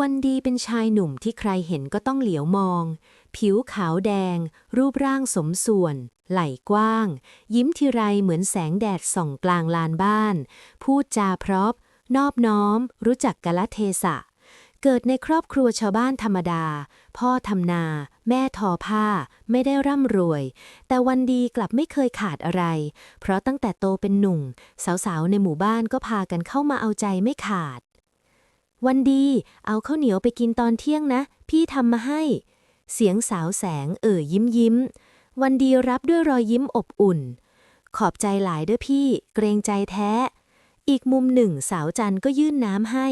วันดีเป็นชายหนุ่มที่ใครเห็นก็ต้องเหลียวมอง ผิวขาวแดง รูปร่างสมส่วน ไหล่กว้าง ยิ้มทีไรเหมือนแสงแดดส่องกลางลานบ้าน พูดจาเพราะนอบน้อม รู้จักกะละเทศะ เกิดในครอบครัวชาวบ้านธรรมดา พ่อทำนา แม่ทอผ้า ไม่ได้ร่ำรวย แต่วันดีกลับไม่เคยขาดอะไร เพราะตั้งแต่โตเป็นหนุ่ม สาวๆ ในหมู่บ้านก็พากันเข้ามาเอาใจไม่ขาด วันดี เอาข้าวเหนียวไปกินตอนเที่ยงนะ พี่ทำมาให้ เสียงสาวแสงเอ่ยยิ้มยิ้ม วันดีรับด้วยรอยยิ้มอบอุ่น ขอบใจหลายเด้อพี่ เกรงใจแท้ อีกมุมหนึ่งสาวจันก็ยื่นน้ำให้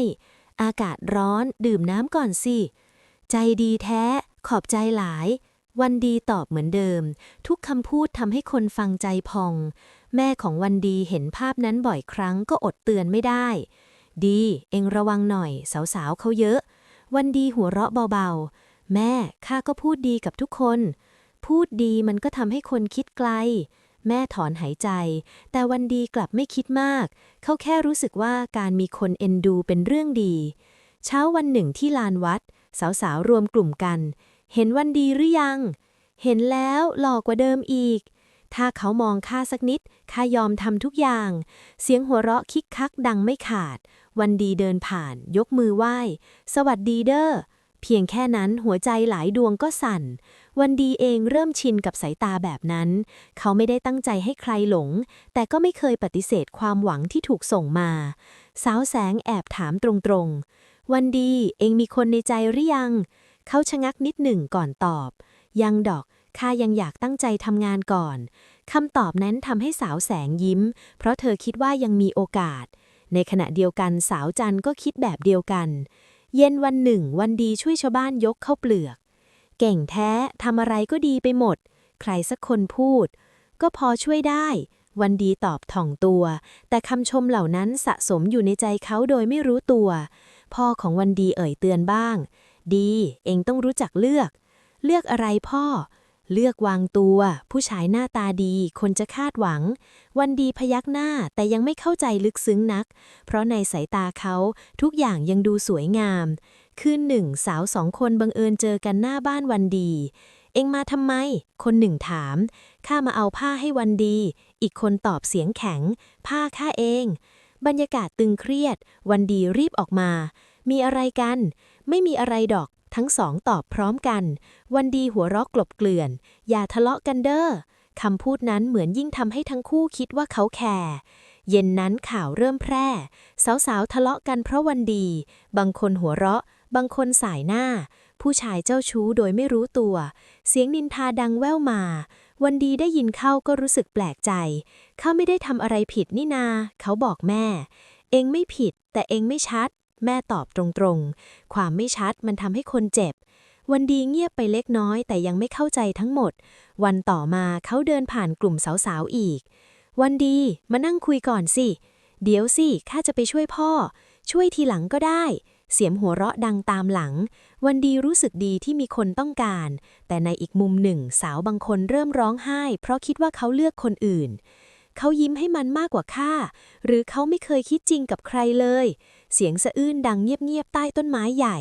อากาศร้อนดื่มน้ำก่อนสิ ใจดีแท้ ขอบใจหลาย วันดีตอบเหมือนเดิม ทุกคำพูดทำให้คนฟังใจพอง แม่ของวันดีเห็นภาพนั้นบ่อยครั้งก็อดเตือนไม่ได้ ดี เองระวังหน่อย สาวๆเขาเยอะ วันดีหัวเราะเบาๆ แม่ข้าก็พูดดีกับทุกคน พูดดีมันก็ทำให้คนคิดไกล แม่ถอนหายใจ แต่วันดีกลับไม่คิดมาก เขาแค่รู้สึกว่าการมีคนเอ็นดูเป็นเรื่องดี เช้าวันหนึ่งที่ลานวัด สาวๆรวมกลุ่มกัน เห็นวันดีหรือยัง เห็นแล้วหล่อกว่าเดิมอีก ถ้าเขามองข้าสักนิด ข้ายอมทำทุกอย่าง เสียงหัวเราะคิกคักดังไม่ขาด วันดีเดินผ่าน ยกมือไหว้ สวัสดีเด้อ เพียงแค่นั้นหัวใจหลายดวงก็สั่น วันดีเองเริ่มชินกับสายตาแบบนั้น เขาไม่ได้ตั้งใจให้ใครหลง แต่ก็ไม่เคยปฏิเสธความหวังที่ถูกส่งมา สาวแสงแอบถามตรงๆ วันดีเองมีคนในใจหรือยัง เขาชะงักนิดหนึ่งก่อนตอบ ยังดอก ข้ายังอยากตั้งใจทำงานก่อนคำตอบนั้นทำให้สาวแสงยิ้ม เพราะเธอคิดว่ายังมีโอกาส ในขณะเดียวกันสาวจันก็คิดแบบเดียวกัน เย็นวันหนึ่ง วันดีช่วยชาวบ้านยกข้าวเปลือก เก่งแท้ทำอะไรก็ดีไปหมด ใครสักคนพูด ก็พอช่วยได้ วันดีตอบถ่องตัว แต่คำชมเหล่านั้นสะสมอยู่ในใจเขาโดยไม่รู้ตัว พ่อของวันดีเอ่ยเตือนบ้าง ดี เองต้องรู้จักเลือก เลือกอะไรพ่อ เลือกวางตัว ผู้ชายหน้าตาดี คนจะคาดหวัง วันดีพยักหน้าแต่ยังไม่เข้าใจลึกซึ้งนัก เพราะในสายตาเขาทุกอย่างยังดูสวยงาม คืนหนึ่งสาวสองคนบังเอิญเจอกันหน้าบ้านวันดี เองมาทำไม คนหนึ่งถาม ข้ามาเอาผ้าให้วันดี อีกคนตอบเสียงแข็ง ผ้าข้าเอง บรรยากาศตึงเครียด วันดีรีบออกมา มีอะไรกัน ไม่มีอะไรดอก ทั้งสองตอบพร้อมกัน วันดีหัวเราะกลบเกลื่อน อย่าทะเลาะกันเด้อคำพูดนั้นเหมือนยิ่งทำให้ทั้งคู่คิดว่าเขาแคร์เย็นนั้นข่าวเริ่มแพร่ สาวๆ ทะเลาะกันเพราะวันดี บางคนหัวเราะ บางคนสายหน้า ผู้ชายเจ้าชู้โดยไม่รู้ตัว เสียงนินทาดังแว่วมา วันดีได้ยินเข้าก็รู้สึกแปลกใจ เขาไม่ได้ทำอะไรผิดนี่นา เขาบอกแม่ เองไม่ผิด แต่เองไม่ชัด แม่ตอบตรงๆ ความไม่ชัดมันทำให้คนเจ็บ วันดีเงียบไปเล็กน้อยแต่ยังไม่เข้าใจทั้งหมด วันต่อมาเขาเดินผ่านกลุ่มสาวๆอีก วันดีมานั่งคุยก่อนสิ เดี๋ยวสิข้าจะไปช่วยพ่อ ช่วยทีหลังก็ได้ เสียงหัวเราะดังตามหลัง วันดีรู้สึกดีที่มีคนต้องการ แต่ในอีกมุมหนึ่งสาวบางคนเริ่มร้องไห้ เพราะคิดว่าเขาเลือกคนอื่นเขายิ้มให้มันมากกว่าข้า หรือเขาไม่เคยคิดจริงกับใครเลย เสียงสะอื้นดังเงียบๆใต้ต้นไม้ใหญ่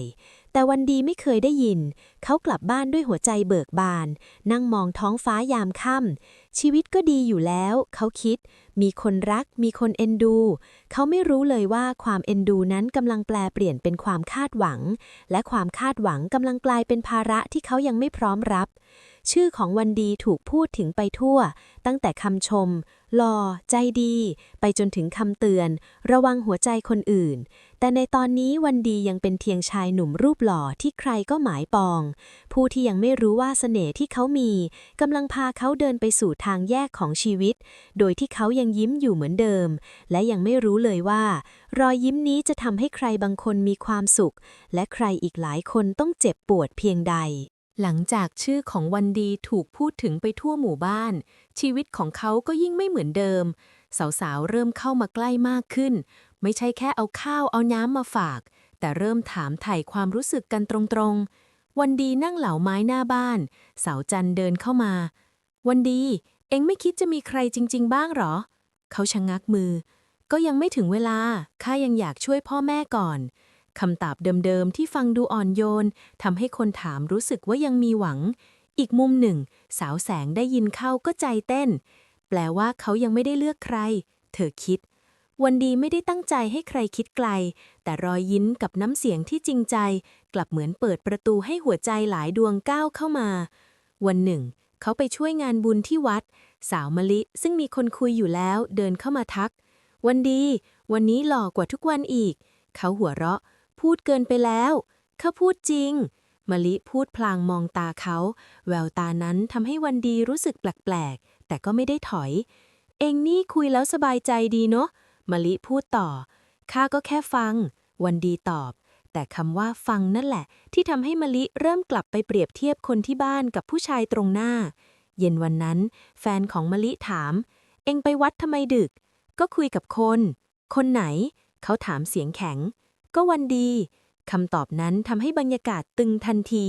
แต่วันดีไม่เคยได้ยิน เขากลับบ้านด้วยหัวใจเบิกบาน นั่งมองท้องฟ้ายามค่ำชีวิตก็ดีอยู่แล้ว เขาคิด มีคนรัก มีคนเอ็นดู เขาไม่รู้เลยว่าความเอ็นดูนั้นกำลังแปลเปลี่ยนเป็นความคาดหวัง และความคาดหวังกำลังกลายเป็นภาระที่เขายังไม่พร้อมรับ ชื่อของวันดีถูกพูดถึงไปทั่ว ตั้งแต่คำชม หล่อ ใจดี ไปจนถึงคำเตือน ระวังหัวใจคนอื่น แต่ในตอนนี้วันดียังเป็นเพียงชายหนุ่มรูปหล่อที่ใครก็หมายปอง ผู้ที่ยังไม่รู้ว่าเสน่ห์ที่เขามีกำลังพาเขาเดินไปสู่ทางแยกของชีวิต โดยที่เขายังยิ้มอยู่เหมือนเดิม และยังไม่รู้เลยว่า รอยยิ้มนี้จะทำให้ใครบางคนมีความสุข และใครอีกหลายคนต้องเจ็บปวดเพียงใด หลังจากชื่อของวันดีถูกพูดถึงไปทั่วหมู่บ้าน ชีวิตของเขาก็ยิ่งไม่เหมือนเดิม สาวๆ เริ่มเข้ามาใกล้มากขึ้น ไม่ใช่แค่เอาข้าวเอาน้ำมาฝาก แต่เริ่มถามไถ่ความรู้สึกกันตรงๆ วันดีนั่งเหล่าไม้หน้าบ้าน สาวจันเดินเข้ามา วันดี เอ็งไม่คิดจะมีใครจริง ๆ บ้างหรอ เขาชะงักมือ ก็ยังไม่ถึงเวลาข้ายังอยากช่วยพ่อแม่ก่อน คำตอบเดิมๆที่ฟังดูอ่อนโยนทำให้คนถามรู้สึกว่ายังมีหวัง อีกมุมหนึ่ง สาวแสงได้ยินเข้าก็ใจเต้น แปลว่าเขายังไม่ได้เลือกใคร เธอคิด วันดีไม่ได้ตั้งใจให้ใครคิดไกล แต่รอยยิ้มกับน้ำเสียงที่จริงใจ กลับเหมือนเปิดประตูให้หัวใจหลายดวงก้าวเข้ามา วันหนึ่ง เขาไปช่วยงานบุญที่วัด สาวมะลิซึ่งมีคนคุยอยู่แล้วเดินเข้ามาทัก วันดี วันนี้หล่อกว่าทุกวันอีก เขาหัวเราะ พูดเกินไปแล้วเขาพูดจริงมะลิพูดพลางมองตาเขา แววตานั้นทำให้วันดีรู้สึกแปลกๆ แต่ก็ไม่ได้ถอย เองนี่คุยแล้วสบายใจดีเนาะมะลิพูดต่อ ข้าก็แค่ฟัง วันดีตอบ แต่คำว่าฟังนั่นแหละ ที่ทำให้มะลิเริ่มกลับไปเปรียบเทียบคนที่บ้านกับผู้ชายตรงหน้า เย็นวันนั้น แฟนของมะลิถาม เองไปวัดทำไมดึก ก็คุยกับคน คนไหน เขาถามเสียงแข็ง ก็วันดีคำตอบนั้นทำให้บรรยากาศตึงทันที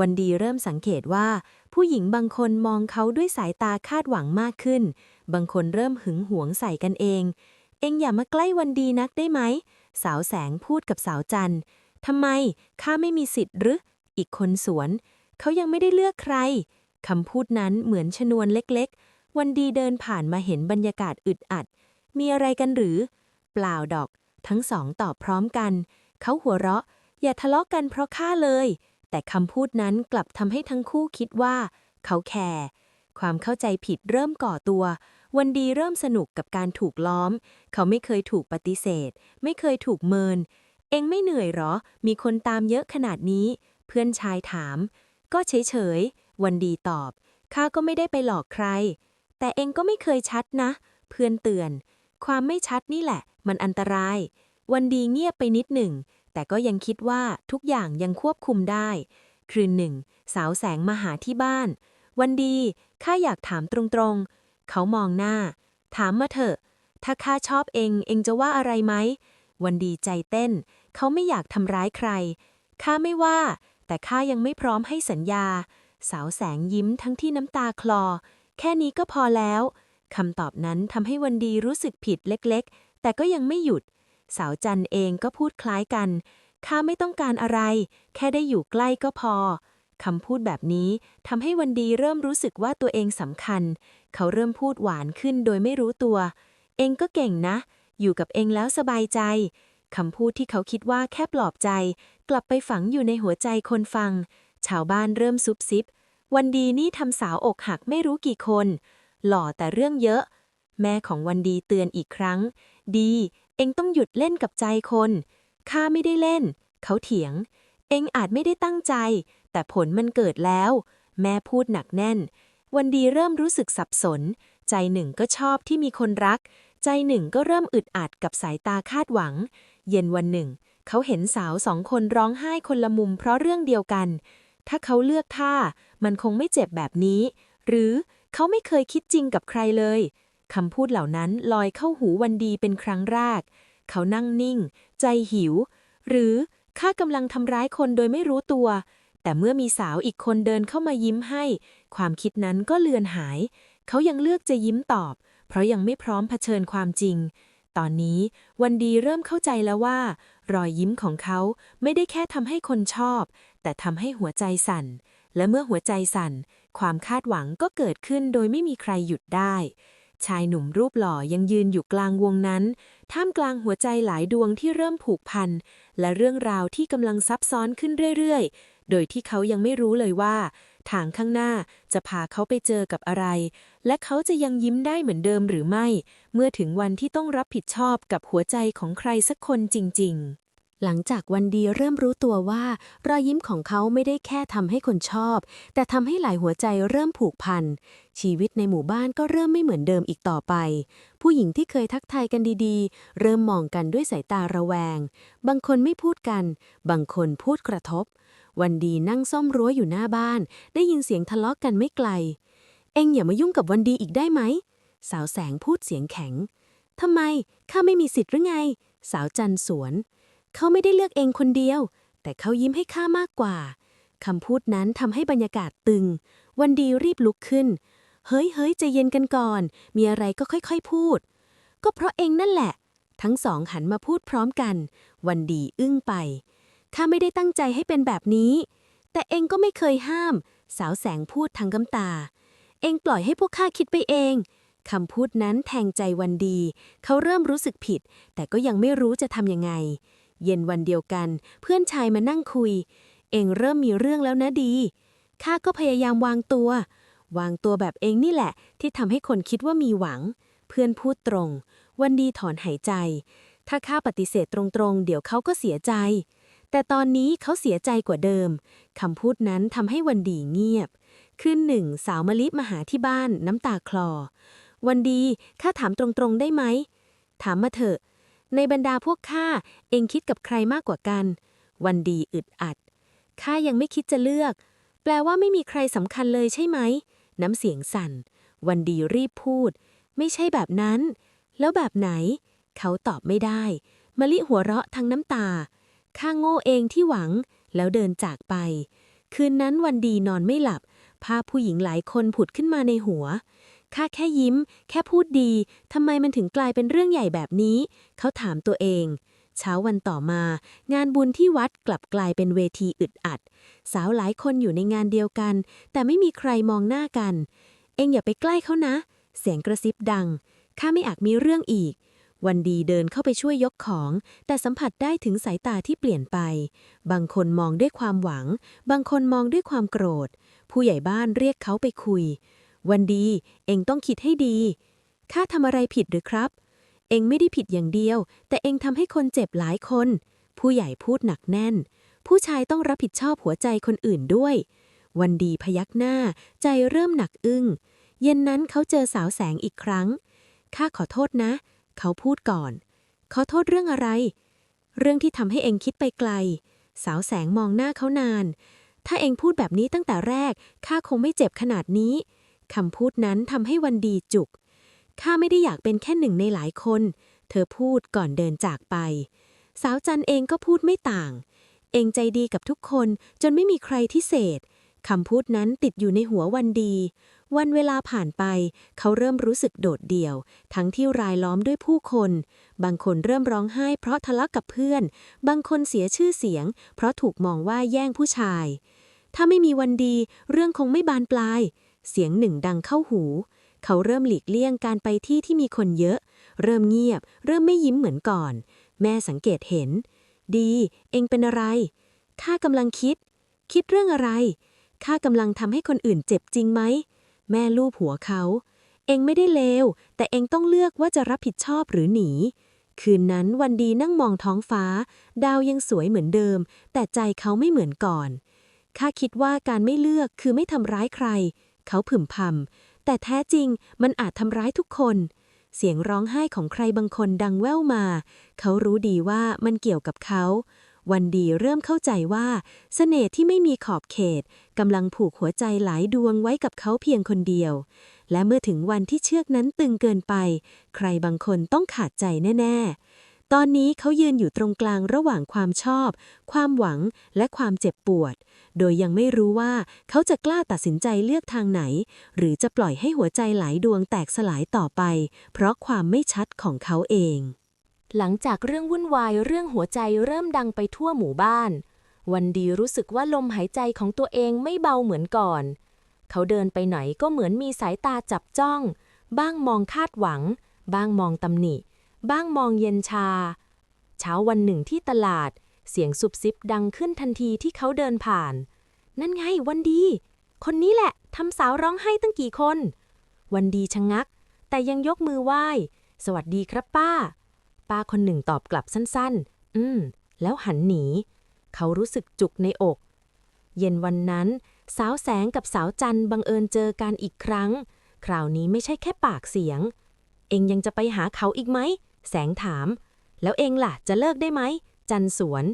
วันดีเริ่มสังเกตว่า ผู้หญิงบางคนมองเขาด้วยสายตาคาดหวังมากขึ้น บางคนเริ่มหึงหวงใส่กันเอง เองอย่ามาใกล้วันดีนักได้ไหม สาวแสงพูดกับสาวจันทร์ทำไมข้าไม่มีสิทธิ์หรือ อีกคนสวน เขายังไม่ได้เลือกใครคำพูดนั้นเหมือนชนวนเล็กๆ วันดีเดินผ่านมาเห็นบรรยากาศอึดอัด มีอะไรกันหรือ เปล่าดอก ทั้งสองตอบพร้อมกัน เขาหัวเราะ อย่าทะเลาะกันเพราะข้าเลย แต่คำพูดนั้นกลับทำให้ทั้งคู่คิดว่า เขาแคร์ความเข้าใจผิดเริ่มก่อตัว วันดีเริ่มสนุกกับการถูกล้อม เขาไม่เคยถูกปฏิเสธ ไม่เคยถูกเมิน เองไม่เหนื่อยหรอ มีคนตามเยอะขนาดนี้ เพื่อนชายถาม ก็เฉยๆวันดีตอบข้าก็ไม่ได้ไปหลอกใคร แต่เองก็ไม่เคยชัดนะ เพื่อนเตือน ความไม่ชัดนี่แหละ มันอันตราย วันดีเงียบไปนิดหนึ่ง แต่ก็ยังคิดว่าทุกอย่างยังควบคุมได้ คืนหนึ่ง สาวแสงมาหาที่บ้าน วันดีข้าอยากถามตรงๆ เขามองหน้า ถามมาเถอะ ถ้าข้าชอบเองเองจะว่าอะไรไหม วันดีใจเต้น เขาไม่อยากทำร้ายใคร ข้าไม่ว่า แต่ข้ายังไม่พร้อมให้สัญญา สาวแสงยิ้มทั้งที่น้ำตาคลอ แค่นี้ก็พอแล้ว คำตอบนั้นทำให้วันดีรู้สึกผิดเล็กๆ แต่ก็ยังไม่หยุด สาวจันเองก็พูดคล้ายกัน ข้าไม่ต้องการอะไร แค่ได้อยู่ใกล้ก็พอ คำพูดแบบนี้ทำให้วันดีเริ่มรู้สึกว่าตัวเองสำคัญ เขาเริ่มพูดหวานขึ้นโดยไม่รู้ตัว เองก็เก่งนะ อยู่กับเองแล้วสบายใจ คำพูดที่เขาคิดว่าแค่ปลอบใจ กลับไปฝังอยู่ในหัวใจคนฟัง ชาวบ้านเริ่มซุบซิบ วันดีนี่ทำสาวอกหักไม่รู้กี่คน หล่อแต่เรื่องเยอะ แม่ของวันดีเตือนอีกครั้ง ดี เองต้องหยุดเล่นกับใจคนข้าไม่ได้เล่น เขาเถียง เองอาจไม่ได้ตั้งใจ แต่ผลมันเกิดแล้ว แม่พูดหนักแน่น วันดีเริ่มรู้สึกสับสน ใจหนึ่งก็ชอบที่มีคนรัก ใจหนึ่งก็เริ่มอึดอัดกับสายตาคาดหวัง เย็นวันหนึ่ง เขาเห็นสาวสองคนร้องไห้คนละมุมเพราะเรื่องเดียวกัน ถ้าเขาเลือกท่า มันคงไม่เจ็บแบบนี้ หรือ เขาไม่เคยคิดจริงกับใครเลยคำพูดเหล่านั้นลอยเข้าหูวันดีเป็นครั้งแรก เขานั่งนิ่ง ใจหิว หรือข้ากำลังทำร้ายคนโดยไม่รู้ตัว แต่เมื่อมีสาวอีกคนเดินเข้ามายิ้มให้ ความคิดนั้นก็เลือนหาย เขายังเลือกจะยิ้มตอบ เพราะยังไม่พร้อมเผชิญความจริง ตอนนี้วันดีเริ่มเข้าใจแล้วว่า รอยยิ้มของเขาไม่ได้แค่ทำให้คนชอบ แต่ทำให้หัวใจสั่น และเมื่อหัวใจสั่น ความคาดหวังก็เกิดขึ้นโดยไม่มีใครหยุดได้ ชายหนุ่มรูปหล่อยังยืนอยู่กลางวงนั้น ท่ามกลางหัวใจหลายดวงที่เริ่มผูกพัน และเรื่องราวที่กำลังซับซ้อนขึ้นเรื่อยๆ โดยที่เขายังไม่รู้เลยว่า ทางข้างหน้าจะพาเขาไปเจอกับอะไร และเขาจะยังยิ้มได้เหมือนเดิมหรือไม่ เมื่อถึงวันที่ต้องรับผิดชอบกับหัวใจของใครสักคนจริง ๆ หลังจากวันดีเริ่มรู้ตัวว่า รอยยิ้มของเขาไม่ได้แค่ทำให้คนชอบ แต่ทำให้หลายหัวใจเริ่มผูกพัน ชีวิตในหมู่บ้านก็เริ่มไม่เหมือนเดิมอีกต่อไป ผู้หญิงที่เคยทักทายกันดีๆ เริ่มมองกันด้วยสายตาระแวง บางคนไม่พูดกัน บางคนพูดกระทบ วันดีนั่งซ่อมรั้วอยู่หน้าบ้าน ได้ยินเสียงทะเลาะกันไม่ไกล เอ็งอย่ามายุ่งกับวันดีอีกได้ไหม สาวแสงพูดเสียงแข็งทำไมข้าไม่มีสิทธิ์หรือไง สาวจันสวน เขาไม่ได้เลือกเองคนเดียว แต่เขายิ้มให้ข้ามากกว่าคำพูดนั้นทำให้บรรยากาศตึง วันดีรีบลุกขึ้น เฮ้ยเฮ้ยใจเย็นกันก่อน มีอะไรก็ค่อยๆพูด ก็เพราะเองนั่นแหละ ทั้งสองหันมาพูดพร้อมกัน วันดีอึ้งไปข้าไม่ได้ตั้งใจให้เป็นแบบนี้ แต่เองก็ไม่เคยห้าม สาวแสงพูดทั้งกำตา เองปล่อยให้พวกข้าคิดไปเองคำพูดนั้นแทงใจวันดี เขาเริ่มรู้สึกผิด แต่ก็ยังไม่รู้จะทำยังไง เย็นวันเดียวกัน เพื่อนชายมานั่งคุย เองเริ่มมีเรื่องแล้วนะดี ข้าก็พยายามวางตัว วางตัวแบบเองนี่แหละ ที่ทำให้คนคิดว่ามีหวัง เพื่อนพูดตรง วันดีถอนหายใจ ถ้าข้าปฏิเสธตรงๆ เดี๋ยวเขาก็เสียใจ แต่ตอนนี้เขาเสียใจกว่าเดิมคำพูดนั้นทำให้วันดีเงียบคืนหนึ่งสาวมะลิมาหาที่บ้านน้ำตาคลอ วันดีข้าถามตรงๆได้ไหม ถามมาเถอะ ในบรรดาพวกข้าเองคิดกับใครมากกว่ากัน วันดีอึดอัดข้ายังไม่คิดจะเลือก แปลว่าไม่มีใครสำคัญเลยใช่ไหม น้ำเสียงสั่น วันดีรีบพูด ไม่ใช่แบบนั้น แล้วแบบไหน เขาตอบไม่ได้มะลิหัวเราะทั้งน้ำตา ข้าโง่เองที่หวัง แล้วเดินจากไป คืนนั้นวันดีนอนไม่หลับ ภาพผู้หญิงหลายคนผุดขึ้นมาในหัว ข้าแค่ยิ้ม แค่พูดดี ทำไมมันถึงกลายเป็นเรื่องใหญ่แบบนี้ เขาถามตัวเอง เช้าวันต่อมา งานบุญที่วัดกลับกลายเป็นเวทีอึดอัด สาวหลายคนอยู่ในงานเดียวกัน แต่ไม่มีใครมองหน้ากัน เอ็งอย่าไปใกล้เขานะ เสียงกระซิบดัง ข้าไม่อาจมีเรื่องอีกวันดีเดินเข้าไปช่วยยกของ แต่สัมผัสได้ถึงสายตาที่เปลี่ยนไป บางคนมองด้วยความหวัง บางคนมองด้วยความโกรธ ผู้ใหญ่บ้านเรียกเขาไปคุย วันดี เองต้องคิดให้ดี ข้าทำอะไรผิดหรือครับ เองไม่ได้ผิดอย่างเดียว แต่เองทำให้คนเจ็บหลายคน ผู้ใหญ่พูดหนักแน่น ผู้ชายต้องรับผิดชอบหัวใจคนอื่นด้วย วันดีพยักหน้า ใจเริ่มหนักอึ้ง เย็นนั้นเขาเจอสาวแสงอีกครั้ง ข้าขอโทษนะ เขาพูดก่อน ขอโทษเรื่องอะไร เรื่องที่ทำให้เองคิดไปไกล สาวแสงมองหน้าเขานานถ้าเองพูดแบบนี้ตั้งแต่แรก ข้าคงไม่เจ็บขนาดนี้ คำพูดนั้นทำให้วันดีจุก ข้าไม่ได้อยากเป็นแค่หนึ่งในหลายคน เธอพูดก่อนเดินจากไป สาวจันเองก็พูดไม่ต่าง เองใจดีกับทุกคนจนไม่มีใครที่เศษคำพูดนั้นติดอยู่ในหัววันดี วันเวลาผ่านไป เขาเริ่มรู้สึกโดดเดี่ยว ทั้งที่รายล้อมด้วยผู้คน บางคนเริ่มร้องไห้เพราะทะเลาะกับเพื่อน บางคนเสียชื่อเสียง เพราะถูกมองว่าแย่งผู้ชาย ถ้าไม่มีวันดี เรื่องคงไม่บานปลาย เสียงหนึ่งดังเข้าหู เขาเริ่มหลีกเลี่ยงการไปที่ที่มีคนเยอะ เริ่มเงียบ เริ่มไม่ยิ้มเหมือนก่อน แม่สังเกตเห็น ดี เองเป็นอะไรข้ากำลังคิด คิดเรื่องอะไรข้ากำลังทำให้คนอื่นเจ็บจริงไหม แม่ลูบหัวเขา เองไม่ได้เลว แต่เองต้องเลือกว่าจะรับผิดชอบหรือหนี คืนนั้นวันดีนั่งมองท้องฟ้า ดาวยังสวยเหมือนเดิม แต่ใจเขาไม่เหมือนก่อนข้าคิดว่าการไม่เลือกคือไม่ทำร้ายใคร เขาผึ่มพำแต่แท้จริงมันอาจทำร้ายทุกคน เสียงร้องไห้ของใครบางคนดังแว่วมา เขารู้ดีว่ามันเกี่ยวกับเขา วันดีเริ่มเข้าใจว่าเสน่ห์ที่ไม่มีขอบเขตกำลังผูกหัวใจหลายดวงไว้กับเขาเพียงคนเดียว และเมื่อถึงวันที่เชือกนั้นตึงเกินไป ใครบางคนต้องขาดใจแน่ ๆ ตอนนี้เขายืนอยู่ตรงกลางระหว่างความชอบ ความหวังและความเจ็บปวด โดยยังไม่รู้ว่าเขาจะกล้าตัดสินใจเลือกทางไหน หรือจะปล่อยให้หัวใจหลายดวงแตกสลายต่อไป เพราะความไม่ชัดของเขาเอง หลังจากเรื่องวุ่นวายเรื่องหัวใจเริ่มดังไปทั่วหมู่บ้าน วันดีรู้สึกว่าลมหายใจของตัวเองไม่เบาเหมือนก่อน เขาเดินไปไหนก็เหมือนมีสายตาจับจ้อง บ้างมองคาดหวัง บ้างมองตำหนิ บ้างมองเย็นชา เช้าวันหนึ่งที่ตลาด เสียงสุบซิบดังขึ้นทันทีที่เขาเดินผ่าน นั่นไงวันดี คนนี้แหละทำสาวร้องไห้ตั้งกี่คน วันดีชะงัก แต่ยังยกมือไหว้ สวัสดีครับป้า ป้าคนหนึ่งตอบกลับสั้นๆ อืม แล้วหันหนี เขารู้สึกจุกในอก เย็นวันนั้น สาวแสงกับสาวจันบังเอิญเจอกันอีกครั้ง คราวนี้ไม่ใช่แค่ปากเสียง เองยังจะไปหาเขาอีกไหม แสงถาม แล้วเองล่ะ จะเลิกได้ไหม จันสวน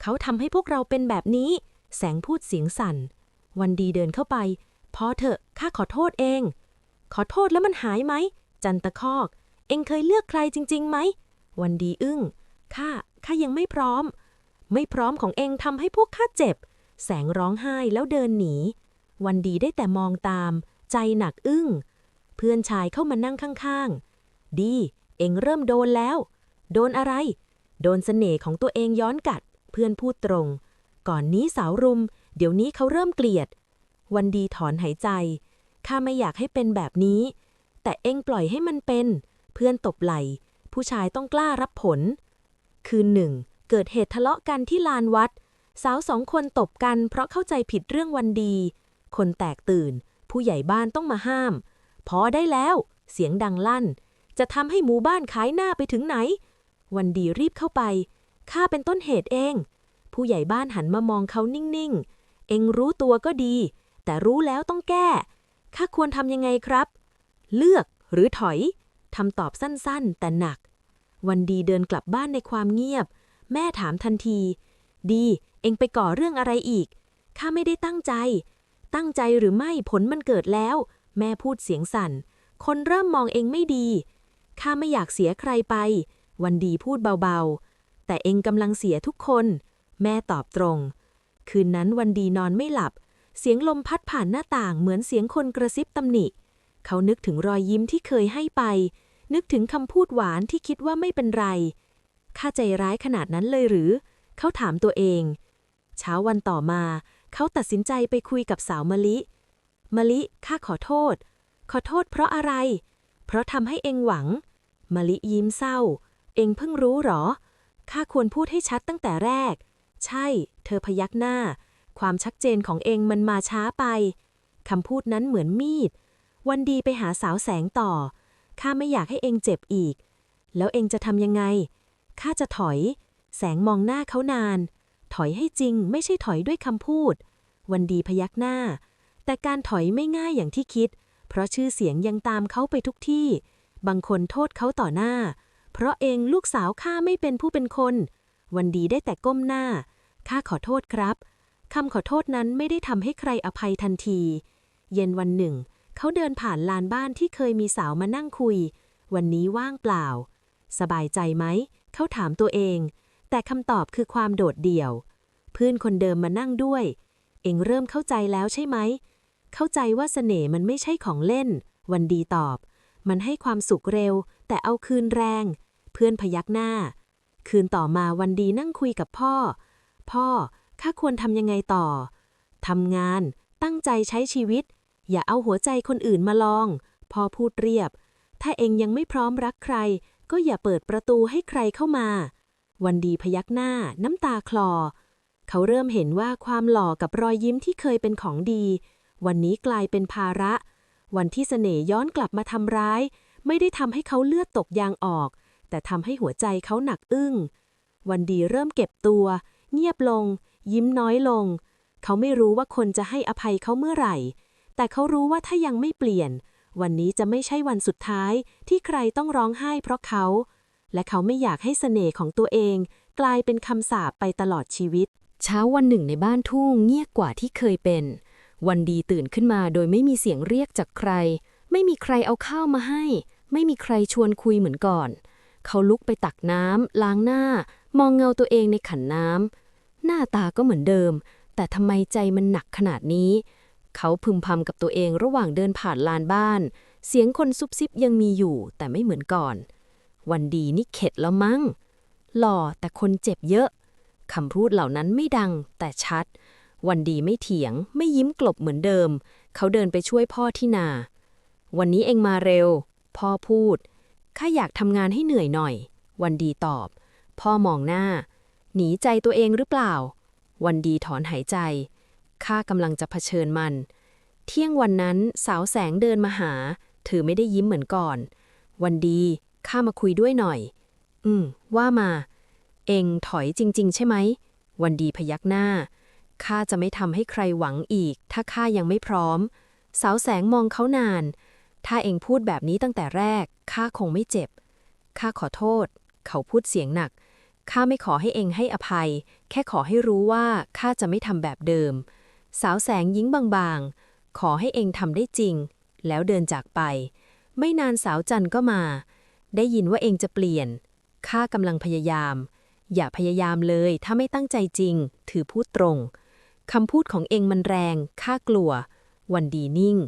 เขาทำให้พวกเราเป็นแบบนี้ แสงพูดเสียงสั่น วันดีเดินเข้าไป พอเถอะ ข้าขอโทษเอง ขอโทษแล้วมันหายไหม จันตะคอก เองเคยเลือกใครจริงๆไหม วันดีอึ้ง ข้า ข้ายังไม่พร้อม ไม่พร้อมของเองทำให้พวกข้าเจ็บ แสงร้องไห้แล้วเดินหนี วันดีได้แต่มองตาม ใจหนักอึ้ง เพื่อนชายเข้ามานั่งข้างๆ ดี เองเริ่มโดนแล้ว โดนอะไร โดนเสน่ห์ของตัวเองย้อนกัด เพื่อนพูดตรง ก่อนนี้สาวรุม เดี๋ยวนี้เขาเริ่มเกลียด วันดีถอนหายใจ ข้าไม่อยากให้เป็นแบบนี้ แต่เองปล่อยให้มันเป็น เพื่อนตบไหล ผู้ชายต้องกล้ารับผล คืนหนึ่ง เกิดเหตุทะเลาะกันที่ลานวัด สาวสองคนตบกัน เพราะเข้าใจผิดเรื่องวันดี คนแตกตื่น ผู้ใหญ่บ้านต้องมาห้าม พอได้แล้ว เสียงดังลั่น จะทำให้หมู่บ้านขายหน้าไปถึงไหน วันดีรีบเข้าไป ข้าเป็นต้นเหตุเอง ผู้ใหญ่บ้านหันมามองเขานิ่ง ๆ เองรู้ตัวก็ดี แต่รู้แล้วต้องแก้ ข้าควรทำยังไงครับ เลือกหรือถอย ทำตอบสั้น ๆ แต่หนัก วันดีเดินกลับบ้านในความเงียบ แม่ถามทันที ดี เองไปก่อเรื่องอะไรอีก ข้าไม่ได้ตั้งใจ ตั้งใจหรือไม่ผลมันเกิดแล้ว แม่พูดเสียงสั่น คนเริ่มมองเองไม่ดี ข้าไม่อยากเสียใครไป วันดีพูดเบาๆ แต่เองกำลังเสียทุกคน แม่ตอบตรง คืนนั้นวันดีนอนไม่หลับ เสียงลมพัดผ่านหน้าต่างเหมือนเสียงคนกระซิบตำหนิ เขานึกถึงรอยยิ้มที่เคยให้ไป นึกถึงคำพูดหวานที่คิดว่าไม่เป็นไร ข้าใจร้ายขนาดนั้นเลยหรือ เขาถามตัวเอง เช้าวันต่อมา เขาตัดสินใจไปคุยกับสาวมะลิ มะลิข้าขอโทษ ขอโทษเพราะอะไร เพราะทำให้เองหวังมะลิยิ้มเศร้า เองเพิ่งรู้หรอ ข้าควรพูดให้ชัดตั้งแต่แรก ใช่ เธอพยักหน้า ความชัดเจนของเองมันมาช้าไป คำพูดนั้นเหมือนมีด วันดีไปหาสาวแสงต่อ ข้าไม่อยากให้เองเจ็บอีก แล้วเองจะทำยังไง ข้าจะถอย แสงมองหน้าเขานาน ถอยให้จริงไม่ใช่ถอยด้วยคำพูด วันดีพยักหน้า แต่การถอยไม่ง่ายอย่างที่คิด เพราะชื่อเสียงยังตามเขาไปทุกที่ บางคนโทษเขาต่อหน้า เพราะเองลูกสาวข้าไม่เป็นผู้เป็นคน วันดีได้แต่ก้มหน้า ข้าขอโทษครับ คำขอโทษนั้นไม่ได้ทำให้ใครอภัยทันที เย็นวันหนึ่ง เขาเดินผ่านลานบ้านที่เคยมีสาวมานั่งคุย วันนี้ว่างเปล่า สบายใจไหม เขาถามตัวเอง แต่คำตอบคือความโดดเดี่ยว เพื่อนคนเดิมมานั่งด้วย เองเริ่มเข้าใจแล้วใช่ไหม เข้าใจว่าเสน่ห์มันไม่ใช่ของเล่น วันดีตอบ มันให้ความสุขเร็ว แต่เอาคืนแรง เพื่อนพยักหน้า คืนต่อมาวันดีนั่งคุยกับพ่อ พ่อ ข้าควรทำยังไงต่อ ทำงาน ตั้งใจใช้ชีวิต อย่าเอาหัวใจคนอื่นมาลอง พ่อพูดเรียบ ถ้าเองยังไม่พร้อมรักใคร ก็อย่าเปิดประตูให้ใครเข้ามา วันดีพยักหน้า น้ำตาคลอ เขาเริ่มเห็นว่าความหล่อกับรอยยิ้มที่เคยเป็นของดี วันนี้กลายเป็นภาระ วันที่เสน่ห์ย้อนกลับมาทำร้าย ไม่ได้ทำให้เขาเลือดตกยางออก แต่ทำให้หัวใจเขาหนักอึ้ง วันดีเริ่มเก็บตัว เงียบลง ยิ้มน้อยลง เขาไม่รู้ว่าคนจะให้อภัยเขาเมื่อไหร่ แต่เขารู้ว่าถ้ายังไม่เปลี่ยน วันนี้จะไม่ใช่วันสุดท้ายที่ใครต้องร้องไห้เพราะเขา และเขาไม่อยากให้เสน่ห์ของตัวเอง กลายเป็นคำสาปไปตลอดชีวิตเช้าวันหนึ่งในบ้านทุ่งเงียบกว่าที่เคยเป็น วันดีตื่นขึ้นมาโดยไม่มีเสียงเรียกจากใคร ไม่มีใครเอาข้าวมาให้ ไม่มีใครชวนคุยเหมือนก่อน เขาลุกไปตักน้ำล้างหน้า มองเงาตัวเองในขันน้ำหน้าตาก็เหมือนเดิม แต่ทำไมใจมันหนักขนาดนี้ เขาพึมพำกับตัวเองระหว่างเดินผ่านลานบ้าน เสียงคนซุบซิบยังมีอยู่ แต่ไม่เหมือนก่อน วันดีนี่เข็ดแล้วมั้งหล่อแต่คนเจ็บเยอะคำพูดเหล่านั้นไม่ดังแต่ชัด วันดีไม่เถียง ไม่ยิ้มกลบเหมือนเดิม เขาเดินไปช่วยพ่อที่นา วันนี้เองมาเร็ว พ่อพูด ข้าอยากทำงานให้เหนื่อยหน่อย วันดีตอบ พ่อมองหน้า หนีใจตัวเองหรือเปล่า วันดีถอนหายใจ ข้ากำลังจะเผชิญมัน เที่ยงวันนั้นสาวแสงเดินมาหา เธอไม่ได้ยิ้มเหมือนก่อน วันดีข้ามาคุยด้วยหน่อย อืม ว่ามา เองถอยจริง ๆ ใช่ไหม วันดีพยักหน้า ข้าจะไม่ทำให้ใครหวังอีก ถ้าข้ายังไม่พร้อม สาวแสงมองเขานาน ถ้าเองพูดแบบนี้ตั้งแต่แรก ข้าคงไม่เจ็บ ข้าขอโทษ เขาพูดเสียงหนัก ข้าไม่ขอให้เองให้อภัย แค่ขอให้รู้ว่าข้าจะไม่ทำแบบเดิม สาวแสงยิ้งบางๆ ขอให้เองทำได้จริง แล้วเดินจากไป ไม่นานสาวจันก็มา ได้ยินว่าเองจะเปลี่ยน ข้ากำลังพยายาม อย่าพยายามเลยถ้าไม่ตั้งใจจริง ถือพูดตรง คำพูดของเองมันแรง ข้ากลัว วันดีนิ่ง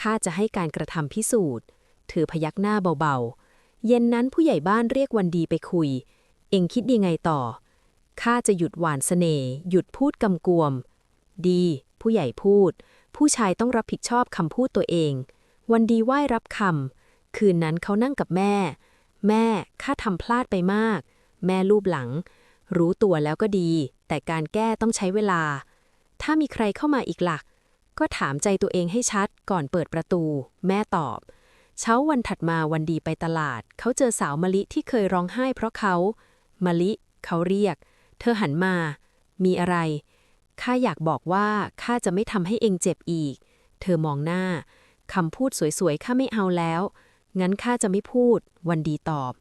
ข้าจะให้การกระทำพิสูจน์ถือพยักหน้าเบาๆ เย็นนั้นผู้ใหญ่บ้านเรียกวันดีไปคุย เองคิดยังไงต่อ ข้าจะหยุดหวานเสน่ห์ หยุดพูดกำกวม ดี ผู้ใหญ่พูด ผู้ชายต้องรับผิดชอบคำพูดตัวเอง วันดีไหว้รับคำ คืนนั้นเขานั่งกับแม่ แม่ ข้าทำพลาดไปมาก แม่รูปหลัง รู้ตัวแล้วก็ดี แต่การแก้ต้องใช้เวลา ถ้ามีใครเข้ามาอีกหลัก ก็ถามใจตัวเองให้ชัดก่อนเปิดประตู แม่ตอบ เช้าวันถัดมาวันดีไปตลาด เขาเจอสาวมะลิที่เคยร้องไห้เพราะเขามะลิ เขาเรียก เธอหันมา มีอะไร ข้าอยากบอกว่าข้าจะไม่ทำให้เองเจ็บอีก เธอมองหน้าคำพูดสวยๆข้าไม่เอาแล้ว งั้นข้าจะไม่พูด วันดีตอบ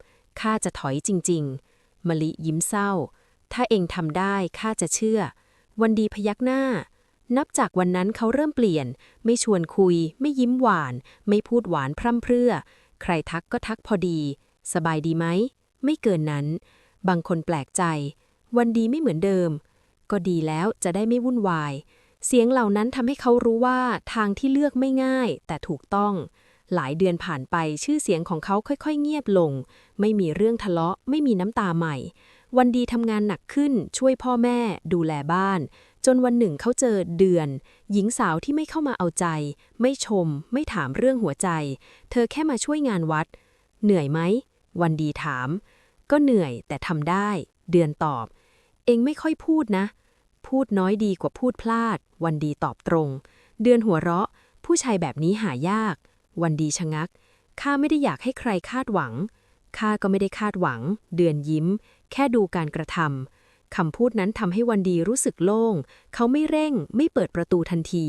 ข้าจะถอยจริง ๆ มะลิยิ้มเศร้า ถ้าเองทำได้ข้าจะเชื่อ วันดีพยักหน้า นับจากวันนั้นเขาเริ่มเปลี่ยน ไม่ชวนคุย ไม่ยิ้มหวาน ไม่พูดหวานพร่ำเพรื่อ ใครทักก็ทักพอดี สบายดีไหม ไม่เกินนั้น บางคนแปลกใจ วันดีไม่เหมือนเดิม ก็ดีแล้วจะได้ไม่วุ่นวาย เสียงเหล่านั้นทำให้เขารู้ว่าทางที่เลือกไม่ง่าย แต่ถูกต้องหลายเดือนผ่านไปชื่อเสียงของเขาค่อยๆ เงียบลง ไม่มีเรื่องทะเลาะ ไม่มีน้ำตาใหม่ วันดีทำงานหนักขึ้นช่วยพ่อแม่ดูแลบ้าน จนวันหนึ่งเขาเจอเดือน หญิงสาวที่ไม่เข้ามาเอาใจ ไม่ชม ไม่ถามเรื่องหัวใจ เธอแค่มาช่วยงานวัด เหนื่อยไหม วันดีถาม ก็เหนื่อยแต่ทำได้ เดือนตอบ เองไม่ค่อยพูดนะ พูดน้อยดีกว่าพูดพลาด วันดีตอบตรง เดือนหัวเราะ ผู้ชายแบบนี้หายาก วันดีชะงักข้าไม่ได้อยากให้ใครคาดหวังข้าก็ไม่ได้คาดหวัง เดือนยิ้ม แค่ดูการกระทำคำพูดนั้นทำให้วันดีรู้สึกโล่ง เขาไม่เร่ง ไม่เปิดประตูทันที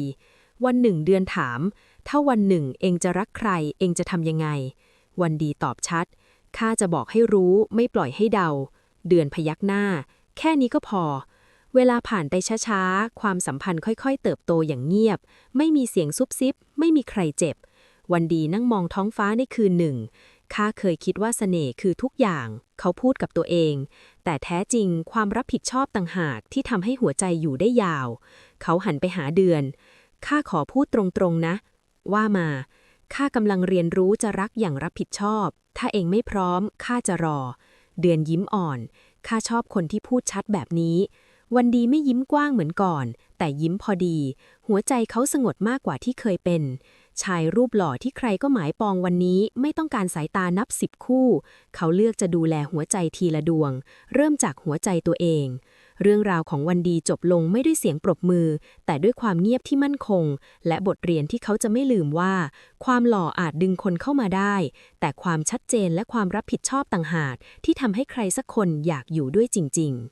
วันหนึ่งเดือนถาม ถ้าวันหนึ่งเองจะรักใคร เองจะทำยังไง วันดีตอบชัด ข้าจะบอกให้รู้ไม่ปล่อยให้เดา เดือนพยักหน้า แค่นี้ก็พอ เวลาผ่านไปช้าๆ ความสัมพันธ์ค่อยๆ เติบโตอย่างเงียบ ไม่มีเสียงซุบซิบ ไม่มีใครเจ็บ วันดีนั่งมองท้องฟ้าในคืนหนึ่ง ข้าเคยคิดว่าเสน่ห์คือทุกอย่าง เขาพูดกับตัวเอง แต่แท้จริงความรับผิดชอบต่างหากที่ทำให้หัวใจอยู่ได้ยาว เขาหันไปหาเดือน ข้าขอพูดตรงๆนะ ว่ามา ข้ากำลังเรียนรู้จะรักอย่างรับผิดชอบ ถ้าเองไม่พร้อม ข้าจะรอ เดือนยิ้มอ่อน ข้าชอบคนที่พูดชัดแบบนี้ วันดีไม่ยิ้มกว้างเหมือนก่อน แต่ยิ้มพอดี หัวใจเขาสงบมากกว่าที่เคยเป็น ชายรูปหล่อที่ใครก็หมายปองวันนี้ไม่ต้องการสายตานับสิบคู่ เขาเลือกจะดูแลหัวใจทีละดวง เริ่มจากหัวใจตัวเอง เรื่องราวของวันดีจบลงไม่ด้วยเสียงปรบมือ แต่ด้วยความเงียบที่มั่นคง และบทเรียนที่เขาจะไม่ลืมว่า ความหล่ออาจดึงคนเข้ามาได้ แต่ความชัดเจนและความรับผิดชอบต่างหากที่ทำให้ใครสักคนอยากอยู่ด้วยจริง ๆ